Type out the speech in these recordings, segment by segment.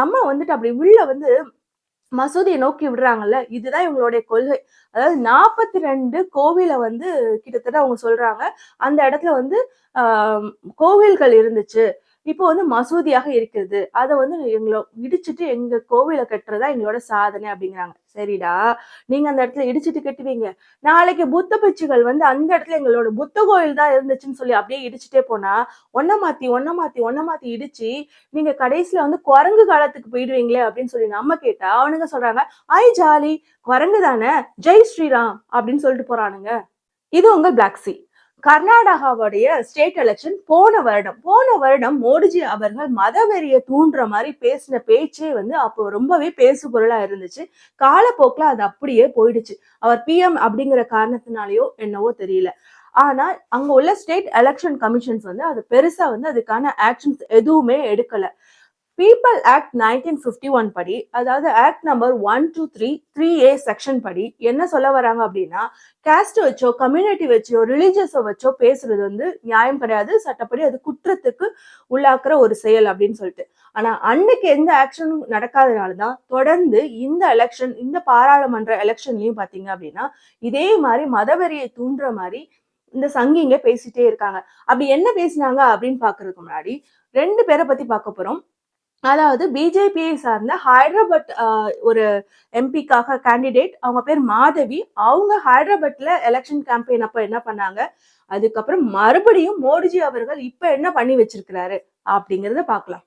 நம்ம வந்துட்டு அப்படி உள்ள வந்து மசூதியை நோக்கி விடுறாங்கல்ல இதுதான் இவங்களுடைய கொள்கை. அதாவது நாற்பத்தி ரெண்டு கோவிலை வந்து கிட்டத்தட்ட அவங்க சொல்றாங்க. அந்த இடத்துல வந்து கோவில்கள் இருந்துச்சு. இப்போ வந்து மசூதியாக இருக்குது அதை வந்து எங்களை இடிச்சிட்டு எங்க கோவிலை கட்டுறதா எங்களோட சாதனை அப்படிங்கிறாங்க. சரிடா நீங்க அந்த இடத்துல இடிச்சிட்டு கட்டுவீங்க. நாளைக்கு புத்த பிச்சுகள் வந்து அந்த இடத்துல எங்களோட புத்த கோயில் தான் இருந்துச்சுன்னு சொல்லி அப்படியே இடிச்சுட்டே போனா ஒன்ன மாத்தி ஒன்ன மாத்தி ஒன்ன மாத்தி இடிச்சு நீங்க கடைசியில வந்து குரங்கு காலத்துக்கு போயிடுவீங்களே அப்படின்னு சொல்லி நம்ம கேட்டா அவனுங்க சொல்றாங்க ஐ ஜாலி குரங்கு தானே ஜெய் ஸ்ரீராம் அப்படின்னு சொல்லிட்டு போறானுங்க. இது உங்க பிளாக் சி கர்நாடகாவுடைய ஸ்டேட் எலெக்ஷன் போன வருடம். போன வருடம் மோடிஜி அவர்கள் மதவெறியை தூண்டுற மாதிரி பேசின பேச்சே வந்து அப்போ ரொம்பவே பேசு பொருளாக இருந்துச்சு. காலப்போக்கில் அது அப்படியே போயிடுச்சு. அவர் பிஎம் அப்படிங்கிற காரணத்தினாலேயோ என்னவோ தெரியல. ஆனால் அங்கே உள்ள ஸ்டேட் எலெக்ஷன் கமிஷன்ஸ் வந்து அது பெருசாக வந்து அதுக்கான ஆக்ஷன்ஸ் எதுவுமே எடுக்கலை. People act nineteen fifty one படி அதாவது act number one two three three A section படி என்ன சொல்ல வராங்க அப்படின்னா கேஸ்ட் வச்சோ கம்யூனிட்டி வச்சோ ரிலீஜியஸை வச்சோ பேசுறது வந்து நியாயம் கிடையாது. சட்டப்படி அது குற்றத்துக்கு உள்ளாக்குற ஒரு செயல் அப்படின்னு சொல்லிட்டு. ஆனா அன்னைக்கு எந்த ஆக்ஷனும் நடக்காதனால தான் தொடர்ந்து இந்த எலெக்ஷன் இந்த பாராளுமன்ற எலெக்ஷன்லயும் பாத்தீங்க அப்படின்னா இதே மாதிரி மதவெறியை தூண்டுற மாதிரி இந்த சங்கிங்க பேசிட்டே இருக்காங்க. அப்படி என்ன பேசினாங்க அப்படின்னு பாக்குறதுக்கு முன்னாடி ரெண்டு பேரை பத்தி பார்க்க போறோம். அதாவது பிஜேபியை சார்ந்த ஹைதராபாத் ஒரு எம்பிக்காக கேண்டிடேட் அவங்க பேர் மாதவி. அவங்க ஹைதராபாத்ல எலெக்ஷன் கேம்பெயின் அப்ப என்ன பண்ணாங்க? அதுக்கப்புறம் மறுபடியும் மோடிஜி அவர்கள் இப்ப என்ன பண்ணி வச்சிருக்கிறாரு? அப்படிங்கறத பார்க்கலாம்.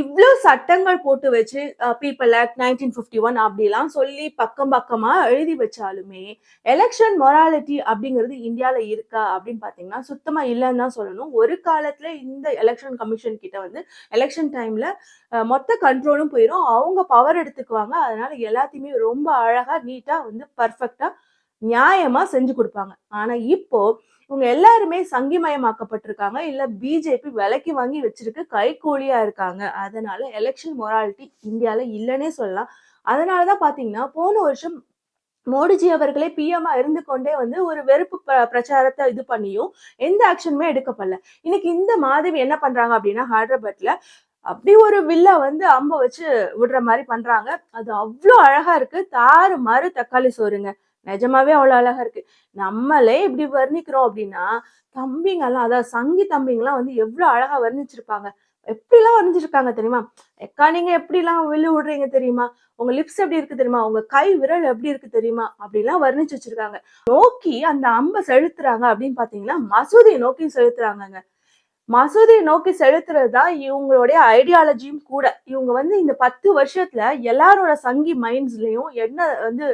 இவ்வளோ சட்டங்கள் போட்டு வச்சு people act nineteen fifty one அப்படிலாம் சொல்லி பக்கம் பக்கமா எழுதி வச்சாலுமே எலெக்ஷன் மொராலிட்டி அப்படிங்கிறது இந்தியால இருக்கா அப்படின்னு பாத்தீங்கன்னா சுத்தமா இல்லைன்னு தான் சொல்லணும். ஒரு காலத்துல இந்த எலெக்ஷன் கமிஷன் கிட்ட வந்து எலெக்ஷன் டைம்ல மொத்த கண்ட்ரோலும் போயிடும் அவங்க பவர் எடுத்துக்குவாங்க. அதனால எல்லாத்தையுமே ரொம்ப அழகா நீட்டா வந்து பர்ஃபெக்டா நியாயமா செஞ்சு கொடுப்பாங்க. ஆனா இப்போ இவங்க எல்லாருமே சங்கிமயமாக்கப்பட்டிருக்காங்க. இல்ல பிஜேபி விலைக்கு வாங்கி வச்சிருக்கு கைகூலியா இருக்காங்க. அதனால எலெக்ஷன் மொராலிட்டி இந்தியால இல்லைன்னே சொல்லலாம். அதனாலதான் பாத்தீங்கன்னா போன வருஷம் மோடிஜி அவர்களே பிஎம்மா இருந்து கொண்டே வந்து ஒரு வெறுப்பு பிரச்சாரத்தை இது பண்ணியும் எந்த ஆக்ஷனுமே எடுக்கப்படல. இன்னைக்கு இந்த மாதவி என்ன பண்றாங்க அப்படின்னா ஹைதராபாத்ல அப்படி ஒரு வில்ல வந்து அம்ப வச்சு விடுற மாதிரி பண்றாங்க. அது அவ்வளோ அழகா இருக்கு. தாறு மாறு தக்காளி சோறுங்க. நிஜமாவே அவ்வளோ அழகா இருக்கு. நம்மளே இப்படி வர்ணிக்கிறோம் அப்படின்னா தம்பிங்கெல்லாம் அதாவது சங்கி தம்பிங்கெல்லாம் வந்து எவ்வளோ அழகா வர்ணிச்சிருப்பாங்க. எப்படிலாம் வர்ணிச்சிருக்காங்க தெரியுமா? எக்கா நீங்க எப்படிலாம் வில்லு விடுறீங்க தெரியுமா? உங்க லிப்ஸ் எப்படி இருக்கு தெரியுமா? உங்க கை விரல் எப்படி இருக்கு தெரியுமா? அப்படிலாம் வர்ணிச்சு வச்சிருக்காங்க. நோக்கி அந்த அம்பை செலுத்துறாங்க அப்படின்னு பாத்தீங்கன்னா மசூதியை நோக்கி செலுத்துறாங்கங்க. மசூதியை நோக்கி செலுத்துறது தான் இவங்களுடைய ஐடியாலஜியும் கூட. இவங்க வந்து இந்த பத்து வருஷத்துல எல்லாரோட சங்கி மைண்ட்ஸ்லயும் என்ன வந்து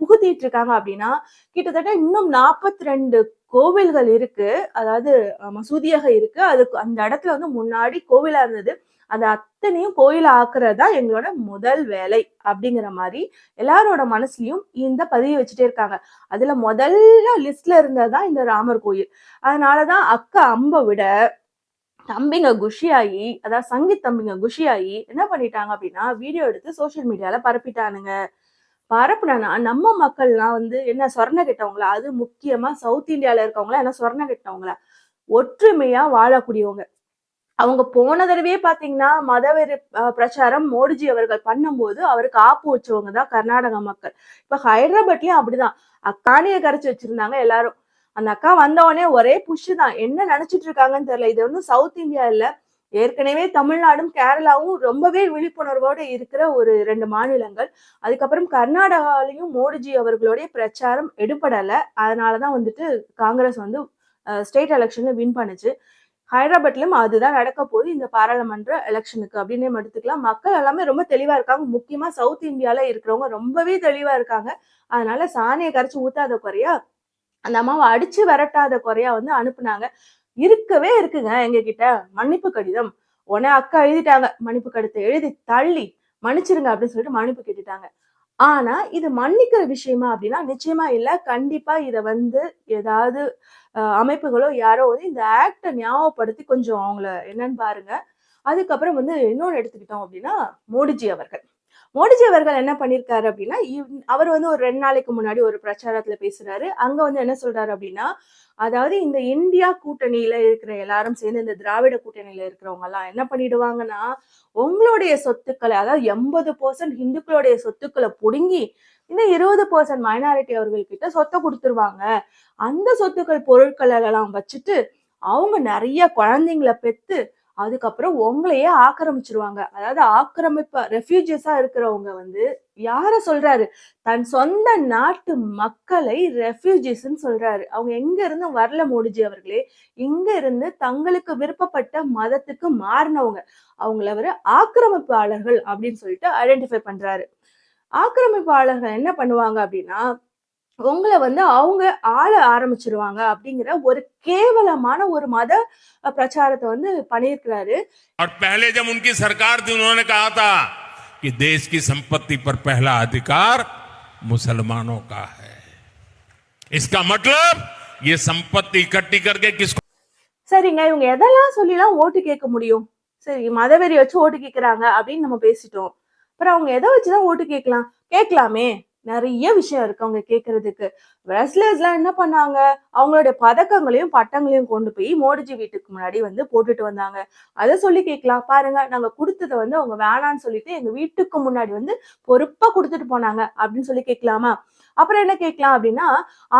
புகுத்திட்டு இருக்காங்க அப்படின்னா கிட்டத்தட்ட இன்னும் நாற்பத்தி ரெண்டு கோவில்கள் இருக்கு. அதாவது மசூதியாக இருக்கு. அதுக்கு அந்த இடத்துல வந்து முன்னாடி கோவிலா இருந்தது. அது அத்தனையும் கோயிலா ஆக்குறது தான் எங்களோட முதல் வேலை அப்படிங்கிற மாதிரி எல்லாரோட மனசுலயும் இந்த பதிவு வச்சுட்டே இருக்காங்க. அதுல முதல்ல லிஸ்ட்ல இருந்ததுதான் இந்த ராமர் கோயில். அதனாலதான் அக்கா அம்ப விட தம்பிங்க குஷியாகி அதாவது சங்கீத் தம்பிங்க குஷியாகி என்ன பண்ணிட்டாங்க அப்படின்னா வீடியோ எடுத்து சோஷியல் மீடியால பரப்பிட்டானுங்க. பரப்புனா நம்ம மக்கள்லாம் வந்து என்ன சொர்ண கெட்டவங்களா? அது முக்கியமா சவுத் இந்தியால இருக்கவங்களா? என்ன சொர்ண கெட்டவங்களா? ஒற்றுமையா வாழக்கூடியவங்க. அவங்க போன தடவையே பாத்தீங்கன்னா மதவெறி பிரச்சாரம் மோடிஜி அவர்கள் பண்ணும்போது அவருக்கு ஆப்பு வச்சவங்க தான் கர்நாடக மக்கள். இப்ப ஹைதராபாத்லயும் அப்படிதான். அக்கானிய கரைச்சு வச்சிருந்தாங்க எல்லாரும். அந்த அக்கா வந்தவொடனே ஒரே புஷ் தான். என்ன நினைச்சிட்டு இருக்காங்கன்னு தெரியல. இது வந்து சவுத் இந்தியா இல்ல. ஏற்கனவே தமிழ்நாடும் கேரளாவும் ரொம்பவே விழிப்புணர்வோடு இருக்கிற ஒரு ரெண்டு மாநிலங்கள். அதுக்கப்புறம் கர்நாடகாலையும் மோடிஜி அவர்களுடைய பிரச்சாரம் எடுபடல. அதனாலதான் வந்துட்டு காங்கிரஸ் வந்து ஸ்டேட் எலெக்ஷன்ல வின் பண்ணுச்சு. ஹைதராபாத்லயும் அதுதான் நடக்க போகுது. இந்த பாராளுமன்ற எலெக்ஷனுக்கு அப்படின்னு எடுத்துக்கலாம். மக்கள் எல்லாமே ரொம்ப தெளிவா இருக்காங்க. முக்கியமா சவுத் இந்தியால இருக்கிறவங்க ரொம்பவே தெளிவா இருக்காங்க. அதனால சாணியை கரைச்சு ஊத்தாத குறையா அந்த அம்மாவை அடிச்சு விரட்டாத குறையா வந்து அனுப்புனாங்க. இருக்கவே இருக்குங்க எங்க கிட்ட மன்னிப்பு கடிதம். உடனே அக்கா எழுதிட்டாங்க. மன்னிப்பு கடிதத்தை எழுதி தள்ளி மன்னிச்சிருங்க அப்படின்னு சொல்லிட்டு மன்னிப்பு கேட்டுட்டாங்க. ஆனா இது மன்னிக்கிற விஷயமா அப்படின்னா நிச்சயமா இல்ல. கண்டிப்பா இத வந்து ஏதாவது அமைப்புகளோ யாரோ வந்து இந்த ஆக்டை ஞாபகப்படுத்தி கொஞ்சம் அவங்கள என்னன்னு பாருங்க. அதுக்கப்புறம் வந்து இன்னொன்று எடுத்துக்கிட்டோம் அப்படின்னா மோடிஜி அவர்கள். மோடிஜி அவர்கள் என்ன பண்ணியிருக்காரு அப்படின்னா இவ்- அவர் வந்து ஒரு ரெண்டு நாளைக்கு முன்னாடி ஒரு பிரச்சாரத்துல பேசுறாரு. அங்க வந்து என்ன சொல்றாரு அப்படின்னா அதாவது இந்த இந்தியா கூட்டணியில இருக்கிற எல்லாரும் சேர்ந்து இந்த திராவிட கூட்டணியில இருக்கிறவங்க எல்லாம் என்ன பண்ணிடுவாங்கன்னா உங்களுடைய சொத்துக்களை அதாவது எண்பது பர்சன்ட் இந்துக்களுடைய சொத்துக்களை புடுங்கி இன்னும் இருபது பர்சன்ட் மைனாரிட்டி அவர்கள்கிட்ட சொத்தை கொடுத்துருவாங்க. அந்த சொத்துக்கள் பொருட்கள் எல்லாம் வச்சுட்டு அவங்க நிறைய குழந்தைங்களை பெற்று அதுக்கப்புறம் உங்களையே ஆக்கிரமிச்சிருவாங்க. அதாவது ஆக்கிரமிப்பா ரெஃப்யூஜியஸா இருக்கிறவங்க வந்து யார சொல்றாரு? தன் சொந்த நாட்டு மக்களை ரெஃப்யூஜிஸ்ன்னு சொல்றாரு. அவங்க எங்க இருந்து வரல மோடிஜி அவர்களே? இங்க இருந்து தங்களுக்கு விருப்பப்பட்ட மதத்துக்கு மாறினவங்க. அவங்கள அவர் ஆக்கிரமிப்பாளர்கள் அப்படின்னு சொல்லிட்டு ஐடென்டிஃபை பண்றாரு. ஆக்கிரமிப்பாளர்கள் என்ன பண்ணுவாங்க அப்படின்னா உங்களை வந்து அவங்க ஆள ஆரம்பிச்சிருவாங்க அப்படிங்கிற ஒரு கேவலமான ஒரு மத அஹ், பிரச்சாரத்தை வந்து பண்ணியிருக்கிறாரு और पहले जब उनकी सरकार थी उन्होंने कहा था कि देश की संपत्ति पर पहला अधिकार मुसलमानों का है इसका मतलब ये संपत्ति इकट्ठी करके किसको சரிங்க இவங்க எதெல்லாம் சொல்லிலாம் ஓட்டு கேட்க முடியும் சரி மதவெறி வச்சு ஓட்டு கேட்கறாங்க அப்படின்னு நம்ம பேசிட்டோம் அப்புறம் அவங்க எதை வச்சுதான் ஓட்டு கேட்கலாம் கேட்கலாமே நிறைய விஷயம் இருக்கு அவங்க கேட்கறதுக்கு ரெஸ்லர்ஸ்லாம் என்ன பண்ணாங்க? அவங்களுடைய பதக்கங்களையும் பட்டங்களையும் கொண்டு போய் மோடிஜி வீட்டுக்கு முன்னாடி வந்து போட்டுட்டு வந்தாங்க. அதை சொல்லி கேட்கலாம். பாருங்க நாங்க கொடுத்ததை வந்து அவங்க வேணான்னு சொல்லிட்டு எங்க வீட்டுக்கு முன்னாடி வந்து பொறுப்பா கொடுத்துட்டு போனாங்க அப்படின்னு சொல்லி கேட்கலாமா? அப்புறம் என்ன கேட்கலாம் அப்படின்னா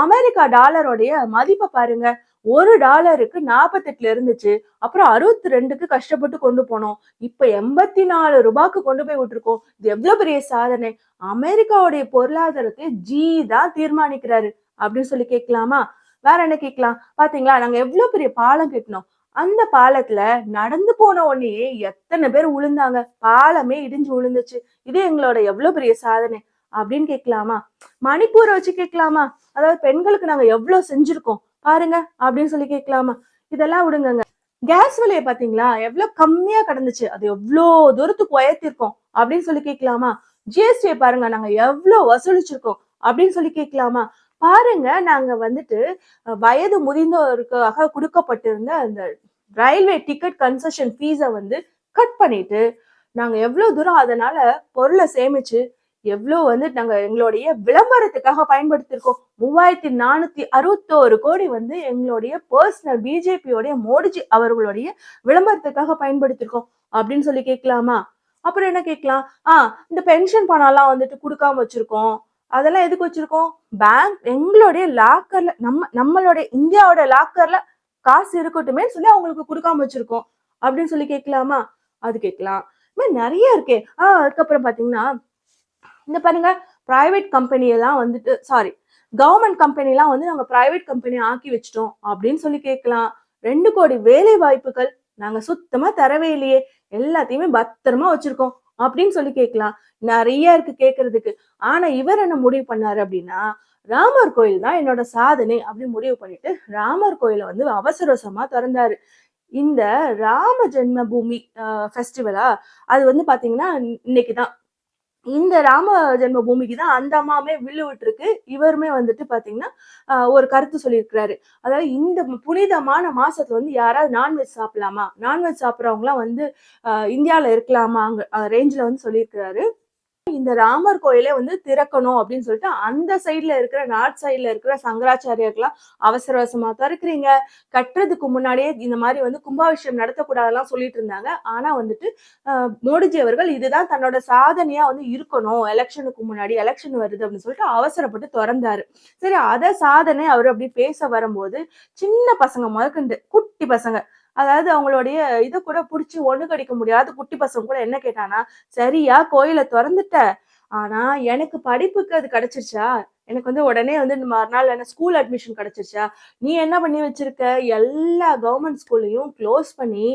அமெரிக்கா டாலருடைய மதிப்பை பாருங்க. ஒரு டாலருக்கு நாற்பத்தெட்டுல இருந்துச்சு. அப்புறம் அறுபத்தி ரெண்டுக்கு கஷ்டப்பட்டு கொண்டு போனோம். இப்ப எண்பத்தி நாலு ரூபாய்க்கு கொண்டு போய் விட்டுருக்கோம். இது எவ்வளவு பெரிய சாதனை? அமெரிக்காவுடைய பொருளாதாரத்தை ஜி தான் தீர்மானிக்கிறாரு. அப்படின்னு சொல்லி கேட்கலாமா? வேற என்ன கேட்கலாம்? பாத்தீங்களா? நாங்க எவ்வளவு பெரிய பாலம் கட்டினோம். அந்த பாலத்துல நடந்து போன உடனே எத்தனை பேர் விழுந்தாங்க பாலமே இடிஞ்சு விழுந்துச்சு இது எங்களோட எவ்வளவு பெரிய சாதனை? அப்படின்னு கேட்கலாமா? மணிப்பூரை வச்சு கேட்கலாமா? அதாவது பெண்களுக்கு நாங்க எவ்வளவு செஞ்சிருக்கோம்? பாருங்க அப்படின்னு சொல்லி கேட்கலாமா? இதெல்லாம் விடுங்கங்க. கேஸ் விலையை பாத்தீங்களா எவ்வளவு கம்மியா கிடந்துச்சு. அது எவ்வளோ தூரத்துக்கு உயர்த்திருக்கோம் அப்படின்னு சொல்லி கேட்கலாமா? ஜிஎஸ்டியை பாருங்க. நாங்க எவ்வளோ வசூலிச்சிருக்கோம் அப்படின்னு சொல்லி கேட்கலாமா? பாருங்க. நாங்க வந்துட்டு வயது முதிர்ந்தோருக்காக கொடுக்கப்பட்டிருந்த அந்த ரயில்வே டிக்கெட் கன்செஷன் ஃபீஸை வந்து கட் பண்ணிட்டு நாங்க எவ்வளவு தூரம் அதனால பொருளை சேமிச்சு எவ்வளோ வந்து நாங்கள் எங்களுடைய விளம்பரத்துக்காக பயன்படுத்தியிருக்கோம் மூவாயிரத்தி நானூத்தி அறுபத்தோரு கோடி வந்து எங்களுடைய பர்சனல் பிஜேபியோடைய மோடிஜி அவர்களுடைய விளம்பரத்துக்காக பயன்படுத்தியிருக்கோம் அப்படின்னு சொல்லி கேட்கலாமா? அப்புறம் என்ன கேட்கலாம்? ஆ இந்த பென்ஷன் பணம்லாம் வந்துட்டு கொடுக்காம வச்சிருக்கோம். அதெல்லாம் எதுக்கு வச்சிருக்கோம்? பேங்க் எங்களுடைய லாக்கர்ல நம்ம நம்மளுடைய இந்தியாவோட லாக்கர்ல காசு இருக்கட்டுமே சொல்லி அவங்களுக்கு கொடுக்காம வச்சிருக்கோம். அப்படின்னு சொல்லி கேட்கலாமா? அது கேட்கலாம். இது மாதிரி நிறைய இருக்கே. ஆ அதுக்கப்புறம் பாத்தீங்கன்னா இந்த பாருங்க பிரைவேட் கம்பெனி எல்லாம் வந்துட்டு சாரி கவர்மெண்ட் கம்பெனி எல்லாம் வந்து நாங்க பிரைவேட் கம்பெனி ஆக்கி வச்சிட்டோம் அப்படின்னு சொல்லி கேட்கலாம். ரெண்டு கோடி வேலை வாய்ப்புகள் நாங்க சுத்தமா தரவே இல்லையே எல்லாத்தையுமே பத்திரமா வச்சிருக்கோம் அப்படின்னு சொல்லி கேட்கலாம். நிறைய இருக்கு கேட்கறதுக்கு. ஆனா இவர் என்ன முடிவு பண்ணாரு அப்படின்னா ராமர் கோயில் தான் என்னோட சாதனை அப்படின்னு முடிவு பண்ணிட்டு ராமர் கோயிலை வந்து அவசரவசமா திறந்தாரு. இந்த ராம ஜென்ம பூமி ஃபெஸ்டிவலா அது வந்து பாத்தீங்கன்னா இன்னைக்கு தான் இந்த ராம ஜென்ம பூமிக்கு தான் அந்த அம்மாவுமே வில்லு விட்டுருக்கு. இவருமே வந்துட்டு பார்த்தீங்கன்னா ஒரு கருத்து சொல்லியிருக்கிறாரு. அதாவது இந்த புனிதமான மாசத்துல வந்து யாராவது நான்வெஜ் சாப்பிடலாமா? நான்வெஜ் சாப்பிட்றவங்களாம் வந்து இந்தியாவில் இருக்கலாமா அங்கே ரேஞ்சில் வந்து சொல்லியிருக்கிறாரு. இந்த ராமர் கோயிலை வந்து திறக்கணும் அப்படின்னு சொல்லிட்டு அந்த சைட்ல இருக்கிற நார்த் சைட்ல இருக்கிற சங்கராச்சாரியர்கள்லாம் அவசர அவசரமா திறக்கிறீங்க கட்டுறதுக்கு முன்னாடியே இந்த மாதிரி வந்து கும்பாபிஷேகம் நடத்தக்கூடாதெல்லாம் சொல்லிட்டு இருந்தாங்க. ஆனா வந்துட்டு ஆஹ் மோடிஜி அவர்கள் இதுதான் தன்னோட சாதனையா வந்து இருக்கணும். எலெக்ஷனுக்கு முன்னாடி எலெக்ஷன் வருது அப்படின்னு சொல்லிட்டு அவசரப்பட்டு திறந்தாரு. சரி அத சாதனை அவர் அப்படி பேச வரும்போது சின்ன பசங்க முதற்கண்டு குட்டி பசங்க அதாவது அவங்களுடைய இதை கூட பிடிச்சி ஒண்ணு கடிக்க முடியாது குட்டி பசங்க கூட என்ன கேட்டானா சரியா கோயிலை திறந்துட்ட. ஆனா எனக்கு படிப்புக்கு அது கிடைச்சிருச்சா? எனக்கு வந்து உடனே வந்து இந்த மறுநாள் என்ன ஸ்கூல் அட்மிஷன் கிடைச்சிருச்சா? நீ என்ன பண்ணி வச்சிருக்க? எல்லா கவர்மெண்ட் ஸ்கூல்லையும் க்ளோஸ் பண்ணி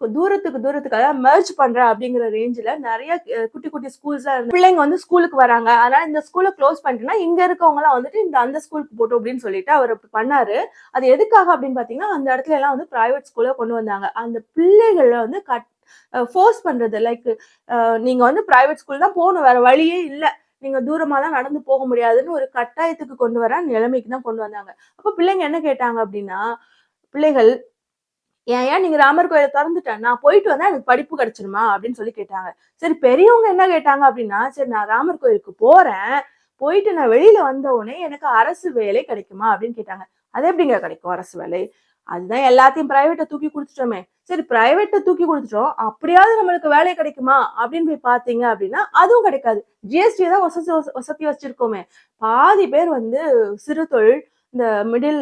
தூரத்துக்கு தூரத்துக்கு அதாவது மெர்ஜ் பண்ற அப்படிங்கிற ரேஞ்சில் நிறைய குட்டி குட்டி ஸ்கூல்ஸ்லாம் இருந்து பிள்ளைங்க வந்து ஸ்கூலுக்கு வராங்க. அதனால இந்த ஸ்கூலை க்ளோஸ் பண்ணிட்டுனா இங்க இருக்கவங்கலாம் வந்துட்டு இந்த அந்த ஸ்கூலுக்கு போட்டோம் அப்படின்னு சொல்லிட்டு அவர் அப்படி பண்ணாரு. அது எதுக்காக அப்படின்னு பாத்தீங்கன்னா அந்த இடத்துல எல்லாம் வந்து பிரைவேட் ஸ்கூல்ல கொண்டு வந்தாங்க. அந்த பிள்ளைகளை வந்து கட் ஃபோர்ஸ் பண்றது. லைக் நீங்க வந்து பிரைவேட் ஸ்கூல் தான் போகணும் வேற வழியே இல்லை. நீங்க தூரமா தான் நடந்து போக முடியாதுன்னு ஒரு கட்டாயத்துக்கு கொண்டு வர நிலைமைக்கு தான் கொண்டு வந்தாங்க. அப்ப பிள்ளைங்க என்ன கேட்டாங்க அப்படின்னா பிள்ளைகள் ஏன் ஏன் நீங்க ராமர் கோயிலை திறந்துட்டேன் நான் போயிட்டு வந்தா எனக்கு படிப்பு கிடைச்சிருமா? அப்படின்னு சொல்லி கேட்டாங்க. சரி பெரியவங்க என்ன கேட்டாங்க அப்படின்னா சரி நான் ராமர் கோயிலுக்கு போறேன். போயிட்டு நான் வெளியில வந்த உடனே எனக்கு அரசு வேலை கிடைக்குமா? அப்படின்னு கேட்டாங்க. அது எப்படிங்க கிடைக்கும் அரசு வேலை? அதுதான் எல்லாத்தையும் பிரைவேட்டை தூக்கி கொடுத்துட்டோமே. சரி பிரைவேட்டை தூக்கி கொடுத்துட்டோம். அப்படியாவது நம்மளுக்கு வேலை கிடைக்குமா? அப்படின்னு போய் பாத்தீங்க அப்படின்னா அதுவும் கிடைக்காது. ஜிஎஸ்டி தான் வசதி வசதி வச்சிருக்கோமே. பாதி பேர் வந்து சிறு தொழில் இந்த மிடில்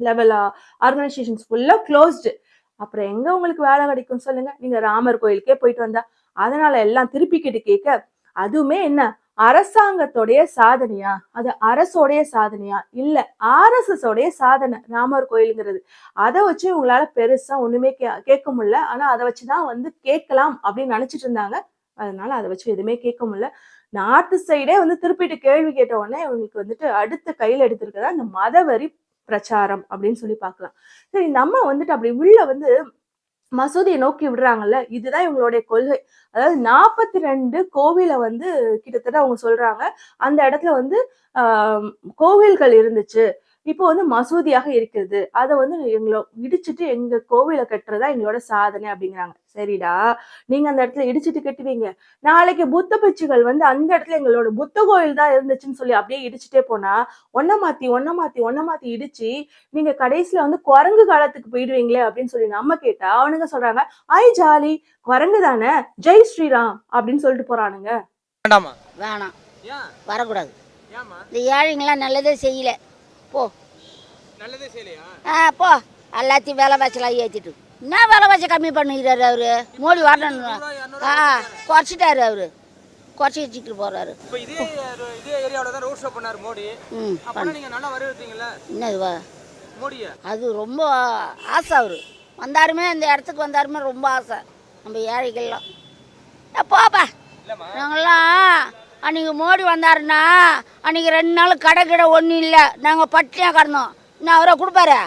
லெவலா ஆர்கனைசேஷன்ஸ் ஃபுல்லா க்ளோஸ்டு அப்புறம் எங்க உங்களுக்கு வேலை கிடைக்கும் சொல்லுங்க. நீங்க ராமர் கோயிலுக்கே போயிட்டு வந்தா அதனால எல்லாம் திருப்பிக்கிட்டு கேட்க அதுவுமே என்ன? அரசாங்கத்தோடைய சாதனையா? அது அரசோடைய சாதனையா? இல்ல ஆர்எஸ்எஸோடைய சாதனை ராமர் கோயிலுங்கிறது. அதை வச்சு உங்களால பெருசா ஒண்ணுமே கே- கேட்க முடியல. ஆனா அதை வச்சுதான் வந்து கேட்கலாம் அப்படின்னு நினைச்சிட்டு இருந்தாங்க. அதனால அதை வச்சு எதுவுமே கேட்க முடியல. நார்த் சைடே வந்து திருப்பிட்டு கேள்வி கேட்ட உடனே இவங்களுக்கு வந்துட்டு அடுத்த கையில் எடுத்திருக்கதா இந்த மதவரி பிரச்சாரம் அப்படின்னு சொல்லி பார்க்கலாம். சரி நம்ம வந்துட்டு அப்படி உள்ள வந்து மசூதியை நோக்கி விடுறாங்கல்ல இதுதான் இவங்களுடைய கொள்கை. அதாவது நாற்பத்தி ரெண்டு கோவிலை வந்து கிட்டத்தட்ட அவங்க சொல்றாங்க. அந்த இடத்துல வந்து ஆஹ் கோவில்கள் இருந்துச்சு. இப்போ வந்து மசூதியாக இருக்குது அதை வந்து எங்களை இடிச்சிட்டு எங்க கோவிலை கட்டுறதா எங்களோட சாதனை அப்படிங்கிறாங்க. சரிடா நீங்க அந்த இடத்துல இடிச்சிட்டு கட்டுவீங்க. நாளைக்கு புத்த பிச்சுகள் வந்து அந்த இடத்துல எங்களோட புத்த கோயில் தான் இருந்துச்சுன்னு சொல்லி அப்படியே இடிச்சிட்டே போனா ஒன்ன மாத்தி ஒன்ன மாத்தி ஒன்ன மாத்தி இடிச்சு நீங்க கடைசியில வந்து குரங்கு காலத்துக்கு போயிடுவீங்களே அப்படின்னு சொல்லி நம்ம கேட்டா அவனுங்க சொல்றாங்க ஐ ஜாலி குரங்கு தானே ஜெய் ஸ்ரீராம் அப்படின்னு சொல்லிட்டு போறானுங்க. வேண்டாமா வேணாம். ஏன்? வரக்கூடாது. ஏமா இந்த ஏழைங்களாம் நல்லதே செய்யல. போ. நல்லதே செய்யலையா? ஆ போ. எல்லாத்தையும் விலை வச்சலாம் ஏற்றிட்டு என்ன விலை வச்சு கம்மி பண்ணிக்கிறாரு அவரு? மோடி வரணும் ஆ குறைச்சிட்டாரு அவரு. குறைச்சி வச்சுட்டு போறாரு. இப்போ இதே இதே ஏரியாவில் தான் ரோட் ஷோ பண்ணார் மோடி. ம் அப்போனா நீங்கள் நல்லா வரவேற்றீங்களா என்னது வா? மோடியை. அது ரொம்ப ஆசை அவரு. வந்தாருமே இந்த இடத்துக்கு வந்தாருமே ரொம்ப ஆசை. நம்ம ஏழைகள்லாம். போப்பா. நாங்கள்லாம் அன்றைக்கி மோடி வந்தாருன்னா அன்றைக்கி ரெண்டு நாள் கடை கடை ஒன்றும் இல்லை. நாங்கள் பட்டினியாக கிடந்தோம். நான் அவரை கொடுப்பாரு?